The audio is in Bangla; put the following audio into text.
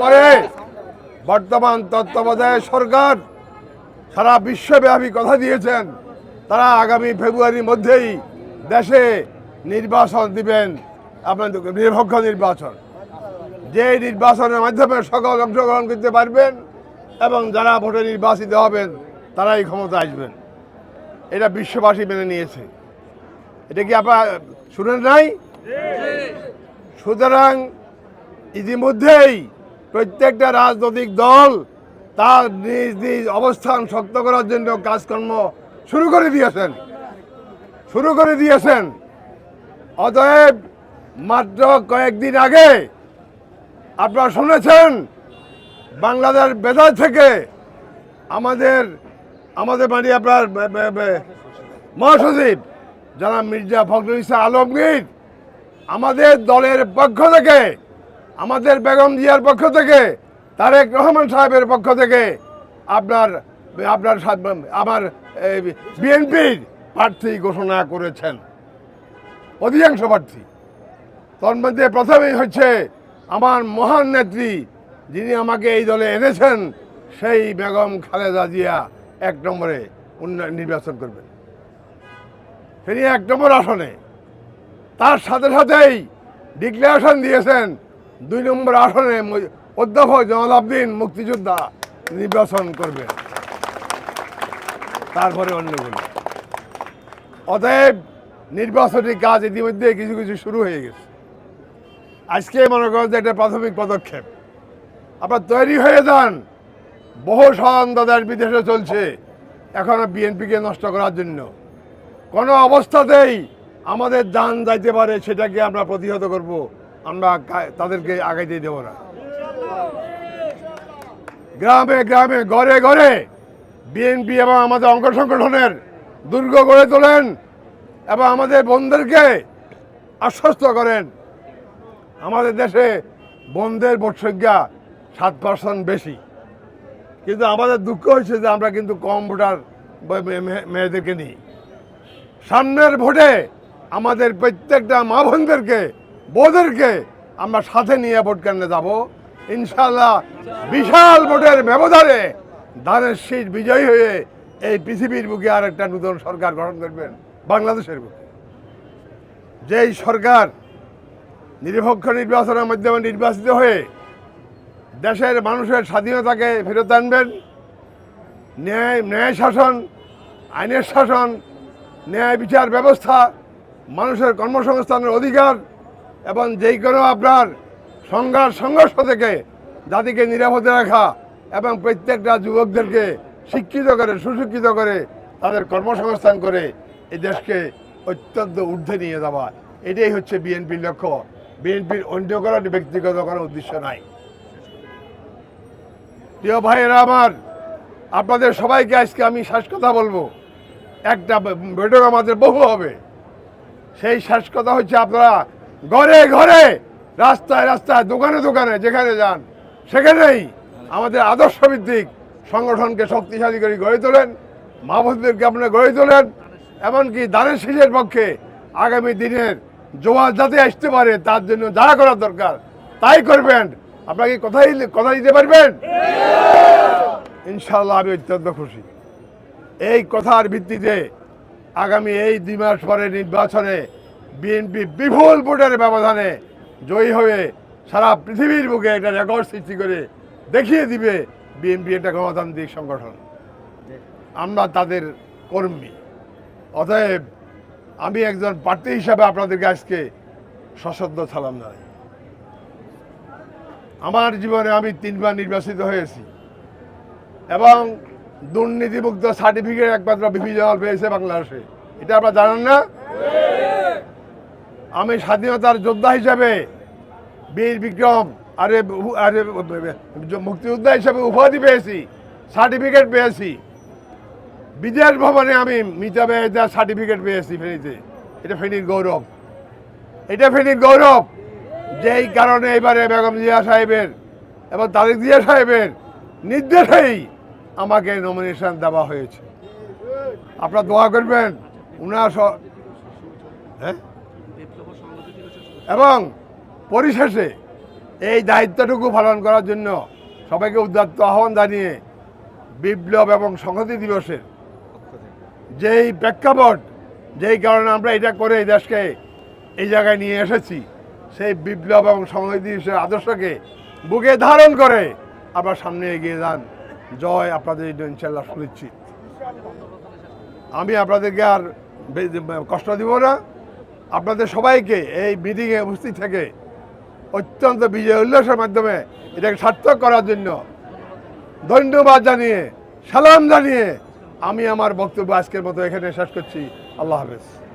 পরে বর্তমান তত্ত্বাবধায়ক সরকার সারা বিশ্বব্যাপী কথা দিয়েছেন। তারা আগামী ফেব্রুয়ারির মধ্যেই দেশে নির্বাচন দিবেন। আপনাদের নিরপেক্ষ নির্বাচন। যে নির্বাচনের মাধ্যমে সকল অংশগ্রহণ করতে পারবেন এবং যারা ভোটে নির্বাচিত হবেন তারাই ক্ষমতা আসবেন। এটা বিশ্ববাসী মেনে নিয়েছে। এটা কি আপনার শুনেন নাই? সুতরাং ইতিমধ্যেই প্রত্যেকটা রাজনৈতিক দল তার নিজ নিজ অবস্থান শক্ত করার জন্য কাজকর্ম শুরু করে দিয়েছেন। শুরু করে দিয়েছেন। অতএব মাত্র কয়েকদিন আগে আপনারা শুনেছেন বাংলাদেশ বেদার থেকে আমাদের আমাদের মানে আপনার মহাসচিব যারা মির্জা ফখরুল ইসলাম আলমগীর আমাদের দলের পক্ষ থেকে আমাদের বেগম জিয়ার পক্ষ থেকে, তারেক রহমান সাহেবের পক্ষ থেকে আপনার আপনার আমার বিএনপির প্রার্থী ঘোষণা করেছেন। অধিকাংশ প্রার্থী। তোর মধ্যে প্রথমেই হচ্ছে আমার মহান নেত্রী, যিনি আমাকে এই দলে এনেছেন, সেই বেগম খালেদা জিয়া এক নম্বরে উন্নয়ন নির্বাচন করবেন। তিনি এক নম্বর আসনে। তার সাথে সাথেই ডিক্লারেশন দিয়েছেন দুই নম্বর আসনে অধ্যক্ষ জমাল মুক্তিযোদ্ধা, নির্বাচন করবেন তারপরে অন্যগুলো। অতএব নির্বাচনী কাজ ইতিমধ্যে কিছু কিছু শুরু হয়ে গেছে। আজকে মনে করেন যে একটা প্রাথমিক পদক্ষেপ। আপনার তৈরি হয়ে যান। বহু দেশ বিদেশে চলছে। এখনও বিএনপিকে নষ্ট করার জন্য। কোনো অবস্থাতেই আমাদের যান যাইতে পারে, সেটাকে আমরা প্রতিহত করব। আমরা তাদেরকে আগাইতে দেব না। গ্রামে গ্রামে, ঘরে ঘরে বিএনপি এবং আমাদের অঙ্গ সংগঠনের দুর্গ গড়ে তোলেন এবং আমাদের বন্ধুদেরকে আশ্বস্ত করেন। আমাদের দেশে বন্ধের ভোট সংখ্যা সাত পার্সেন্ট বেশি। কিন্তু আমাদের দুঃখ হয়েছে যে আমরা কিন্তু কম ভোটার মেয়েদেরকে নিই। সামনের ভোটে আমাদের প্রত্যেকটা মা বোনদেরকে বউদেরকে আমরা সাথে নিয়ে ভোট কেন্দ্রে যাব। ইনশাল্লাহ বিশাল ভোটের ব্যবধানে ধানের শীত বিজয়ী হয়ে এই পৃথিবীর বুকে আর একটা নতুন সরকার গঠন করবেন বাংলাদেশের বুকে। যেই সরকার নিরপেক্ষ নির্বাচনের মাধ্যমে নির্বাচিত হয়ে দেশের মানুষের স্বাধীনতাকে ফেরত আনবেন, ন্যায় ন্যায় শাসন, আইনের শাসন, ন্যায় বিচার ব্যবস্থা, মানুষের কর্মসংস্থানের অধিকার এবং যেই কোনো আপনার সংঘাত, সংঘর্ষ থেকে জাতিকে নিরাপদে রাখা এবং প্রত্যেকটা যুবকদেরকে শিক্ষিত করে, সুশিক্ষিত করে তাদের কর্মসংস্থান করে এই দেশকে অত্যন্ত ঊর্ধ্বে নিয়ে যাওয়া। এটাই হচ্ছে বিএনপির লক্ষ্য। বিএনপির অন্য কোনো ব্যক্তিগত কোনো উদ্দেশ্য নাই। প্রিয় ভাইয়েরা আমার, আপনাদের সবাইকে আজকে আমি শেষ কথা বলব। একটা বৈঠক আমাদের বহু হবে। সেই শেষ কথা হচ্ছে আপনারা ঘরে ঘরে, রাস্তায় রাস্তায়, দোকানে দোকানে, যেখানে যান, সেখানেই আমাদের আদর্শ ভিত্তিক সংগঠনকে শক্তিশালী করে গড়ে তোলেন মাহবুবদেরকে আপনারা গড়ে তোলেন, এমনকি দানের শীষের পক্ষে আগামী দিনের জোয়ার যাতে আসতে পারে, তার জন্য যা করার দরকার, তাই করবেন। আপনাকে কথাই কথা দিতে পারবেন? ইনশাল্লাহ আমি অত্যন্ত খুশি। এই কথার ভিত্তিতে আগামী এই দুই মাস পরে নির্বাচনে বিএনপি বিপুল ভোটের ব্যবধানে জয়ী হয়ে সারা পৃথিবীর বুকে একটা রেকর্ড সৃষ্টি করে দেখিয়ে দিবে বিএনপি একটা গণতান্ত্রিক সংগঠন। আমরা তাদের কর্মী। অতএব আমি একজন প্রার্থী হিসাবে আপনাদেরকে আজকে সশ্রদ্ধ সালাম জানাই। আমার জীবনে আমি তিনবার নির্বাচিত হয়েছি এবং দুর্নীতিমুক্ত সার্টিফিকেট একমাত্র বিপি পেয়েছে বাংলাদেশে। এটা আপনারা জানেন না? আমি স্বাধীনতার যোদ্ধা হিসাবে বীর বিক্রম, আরে আরে মুক্তিযোদ্ধা হিসাবে উপাধি পেয়েছি, সার্টিফিকেট পেয়েছি। বিদেশ ভবনে আমি মিতা বেহেদার সার্টিফিকেট পেয়েছি ফেনীতে। এটা ফেনীর গৌরব। এটা ফেনীর গৌরব। যেই কারণে এবারে বেগম জিয়া সাহেবের এবং তারেক জিয়া সাহেবের নির্দেশেই আমাকে নমিনেশন দেওয়া হয়েছে। আপনারা দোয়া করবেন, উনার হ্যাঁ? এবং পরিশেষে এই দায়িত্বটুকু পালন করার জন্য সবাইকে উদ্যাত্ত আহ্বান জানিয়ে বিপ্লব এবং সংহতি দিবসের যেই প্রেক্ষাপট, যেই কারণে আমরা এটা করে এই দেশকে এই জায়গায় নিয়ে এসেছি, সেই বিপ্লব এবং সংহতি দিবসের আদর্শকে বুকে ধারণ করে আবার সামনে এগিয়ে যান। জয় আপনাদের ইনশাল্লাহ সুনিশ্চিত। আমি আপনাদেরকে আর কষ্ট দিব না। আপনাদের সবাইকে এই মিটিংয়ে উপস্থিত থেকে অত্যন্ত বিজয় উল্লাসের মাধ্যমে এটাকে সার্থক করার জন্য ধন্যবাদ জানিয়ে, সালাম জানিয়ে আমি আমার বক্তব্য আজকের মতো এখানে শেষ করছি। আল্লাহ হাফেজ।